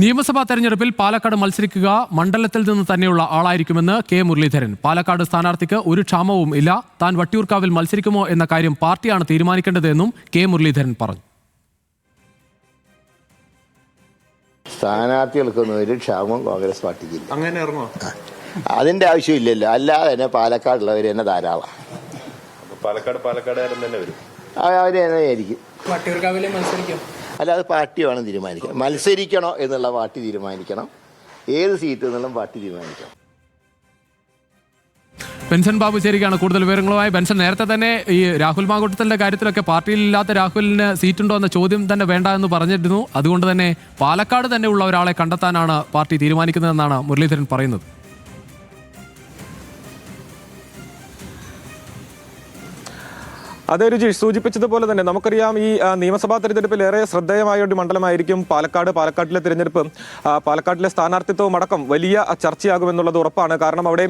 നിയമസഭാ തെരഞ്ഞെടുപ്പിൽ പാലക്കാട് മത്സരിക്കുക മണ്ഡലത്തിൽ നിന്ന് തന്നെയുള്ള ആളായിരിക്കുമെന്ന് കെ മുരളീധരൻ. പാലക്കാട് സ്ഥാനാർത്ഥിക്ക് ഒരു ക്ഷാമവും ഇല്ല. താൻ വട്ടിയൂർക്കാവിൽ മത്സരിക്കുമോ എന്ന കാര്യം പാർട്ടിയാണ് തീരുമാനിക്കേണ്ടതെന്നും കെ മുരളീധരൻ പറഞ്ഞു. സ്ഥാനാർത്ഥികൾക്കൊന്നും ഒരു ക്ഷാമം കോൺഗ്രസ് പാർട്ടിക്ക് അങ്ങനെ ഇറങ്ങോ അതിന്റെ ആവശ്യമില്ലല്ലോ അല്ലാതെ തന്നെ പാലക്കാടുള്ളവർ തന്നെ ധാരാളം. പാലക്കാട് പാലക്കാട് തന്നെ വരും. അവർ തന്നെ ആയിരിക്കും. വട്ടിയൂർക്കാവിലെ മത്സരിക്കും. അല്ലാതെ പാർട്ടി വേണം തീരുമാനിക്കണം മത്സരിക്കണോ എന്നുള്ള പാർട്ടി തീരുമാനിക്കണം. ഏത് സീറ്റ് എന്നുള്ള പാർട്ടി തീരുമാനിക്കണം. ബെൻസൺ ബാബു ചേരുകയാണ് കൂടുതൽ വിവരങ്ങളുമായി. ബെൻസൺ നേരത്തെ തന്നെ ഈ രാഹുൽ മാങ്കൂട്ടത്തിന്റെ കാര്യത്തിലൊക്കെ പാർട്ടിയിൽ ഇല്ലാത്ത രാഹുലിന് സീറ്റുണ്ടോ എന്ന ചോദ്യം തന്നെ വേണ്ട എന്ന് പറഞ്ഞിരുന്നു. അതുകൊണ്ട് തന്നെ പാലക്കാട് തന്നെ ഉള്ള ഒരാളെ കണ്ടെത്താനാണ് പാർട്ടി തീരുമാനിക്കുന്നതെന്നാണ് മുരളീധരൻ പറയുന്നത്. അതെ രുചി സൂചിപ്പിച്ചതുപോലെ തന്നെ നമുക്കറിയാം ഈ നിയമസഭാ തെരഞ്ഞെടുപ്പിൽ ഏറെ ശ്രദ്ധേയമായ ഒരു മണ്ഡലമായിരിക്കും പാലക്കാട്. പാലക്കാട്ടിലെ തിരഞ്ഞെടുപ്പ് പാലക്കാട്ടിലെ സ്ഥാനാർത്ഥിത്വവും അടക്കം വലിയ ചർച്ചയാകുമെന്നുള്ളത് ഉറപ്പാണ്. കാരണം അവിടെ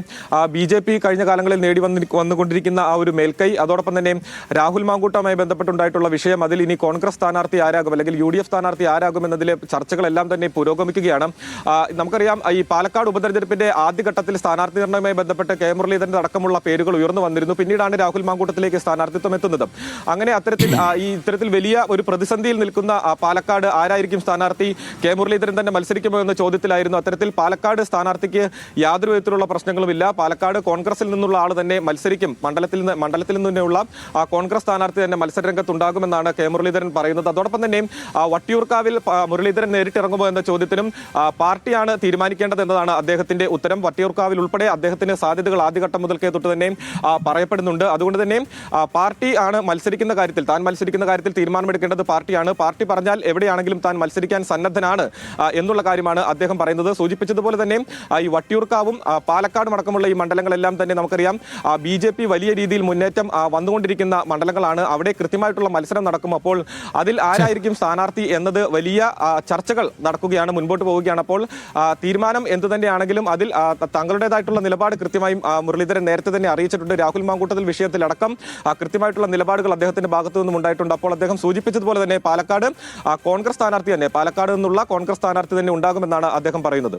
ബി ജെ പി കഴിഞ്ഞ കാലങ്ങളിൽ നേടി വന്നി വന്നുകൊണ്ടിരിക്കുന്ന ആ ഒരു മേൽക്കൈ അതോടൊപ്പം തന്നെ രാഹുൽ മാങ്കൂട്ടവുമായി ബന്ധപ്പെട്ടുണ്ടായിട്ടുള്ള വിഷയം അതിൽ ഇനി കോൺഗ്രസ് സ്ഥാനാർത്ഥി ആരാകും അല്ലെങ്കിൽ യു ഡി എഫ് സ്ഥാനാർത്ഥി ആരാകും എന്നതിലെ ചർച്ചകളെല്ലാം തന്നെ പുരോഗമിക്കുകയാണ്. നമുക്കറിയാം ഈ പാലക്കാട് ഉപതെരഞ്ഞെടുപ്പിന്റെ ആദ്യഘട്ടത്തിൽ സ്ഥാനാർത്ഥി നിർണയവുമായി ബന്ധപ്പെട്ട് കെ മുരളീധരന്റെ അടക്കമുള്ള പേരുകൾ ഉയർന്നു വന്നിരുന്നു. പിന്നീടാണ് രാഹുൽ മാങ്കൂട്ടത്തിലേക്ക് സ്ഥാനാർത്ഥിത്വം എത്തുന്നത് അങ്ങനെ അത്തരത്തിൽ ഈ ഇത്തരത്തിൽ വലിയ ഒരു പ്രതിസന്ധിയിൽ നിൽക്കുന്ന പാലക്കാട് ആരായിരിക്കും സ്ഥാനാർത്ഥി? കെ മുരളീധരൻ തന്നെ മത്സരിക്കുമോ എന്ന ചോദ്യത്തിലായിരുന്നു. അത്തരത്തിൽ പാലക്കാട് സ്ഥാനാർത്ഥിക്ക് യാതൊരു വിധത്തിലുള്ള പ്രശ്നങ്ങളുമില്ല. പാലക്കാട് കോൺഗ്രസിൽ നിന്നുള്ള ആൾ തന്നെ മത്സരിക്കും. മണ്ഡലത്തിൽ നിന്ന് മണ്ഡലത്തിൽ നിന്ന് തന്നെയുള്ള ആ കോൺഗ്രസ് സ്ഥാനാർത്ഥി തന്നെ മത്സരരംഗത്തുണ്ടാകുമെന്നാണ് കെ മുരളീധരൻ പറയുന്നത്. അതോടൊപ്പം തന്നെ വട്ടിയൂർക്കാവിൽ മുരളീധരൻ നേരിട്ടിറങ്ങുമോ എന്ന ചോദ്യത്തിനും പാർട്ടിയാണ് തീരുമാനിക്കേണ്ടത് എന്നതാണ് അദ്ദേഹത്തിന്റെ ഉത്തരം. വട്ടിയൂർക്കാവിൽ ഉൾപ്പെടെ അദ്ദേഹത്തിന് സാധ്യതകൾ ആദ്യഘട്ടം മുതൽക്കേ തൊട്ട് തന്നെ പറയപ്പെടുന്നുണ്ട്. അതുകൊണ്ട് തന്നെ പാർട്ടി ആണ് മത്സരിക്കുന്ന കാര്യത്തിൽ താൻ മത്സരിക്കുന്ന കാര്യത്തിൽ തീരുമാനമെടുക്കേണ്ടത് പാർട്ടിയാണ്. പാർട്ടി പറഞ്ഞാൽ എവിടെയാണെങ്കിലും താൻ മത്സരിക്കാൻ സന്നദ്ധനാണ് എന്നുള്ള കാര്യമാണ് അദ്ദേഹം പറയുന്നത്. സൂചിപ്പിച്ചതുപോലെ തന്നെ ഈ വട്ടിയൂർക്കാവും പാലക്കാടും അടക്കമുള്ള ഈ മണ്ഡലങ്ങളെല്ലാം തന്നെ നമുക്കറിയാം ബി ജെ പി വലിയ രീതിയിൽ മുന്നേറ്റം വന്നുകൊണ്ടിരിക്കുന്ന മണ്ഡലങ്ങളാണ്. അവിടെ കൃത്യമായിട്ടുള്ള മത്സരം നടക്കും. അപ്പോൾ അതിൽ ആരായിരിക്കും സ്ഥാനാർത്ഥി എന്നത് വലിയ ചർച്ചകൾ നടക്കുകയാണ് മുൻപോട്ട് പോവുകയാണ്. അപ്പോൾ തീരുമാനം എന്തു തന്നെയാണെങ്കിലും അതിൽ തങ്ങളുടേതായിട്ടുള്ള നിലപാട് കൃത്യമായും മുരളീധരൻ നേരത്തെ തന്നെ അറിയിച്ചിട്ടുണ്ട്. രാഹുൽ മാങ്കൂട്ടത്തിൽ വിഷയത്തിലടക്കം ആ, കൃത്യമായിട്ടുള്ള നിലപാടുകൾ അദ്ദേഹത്തിന്റെ ഭാഗത്തു നിന്നും ഉണ്ടായിട്ടുണ്ട്. അപ്പോൾ അദ്ദേഹം സൂചിപ്പിച്ചതുപോലെ തന്നെ പാലക്കാട് കോൺഗ്രസ് സ്ഥാനാർത്ഥി തന്നെ പാലക്കാട് നിന്നുള്ള കോൺഗ്രസ് സ്ഥാനാർത്ഥി തന്നെ ഉണ്ടാകുമെന്നാണ് അദ്ദേഹം പറയുന്നത്.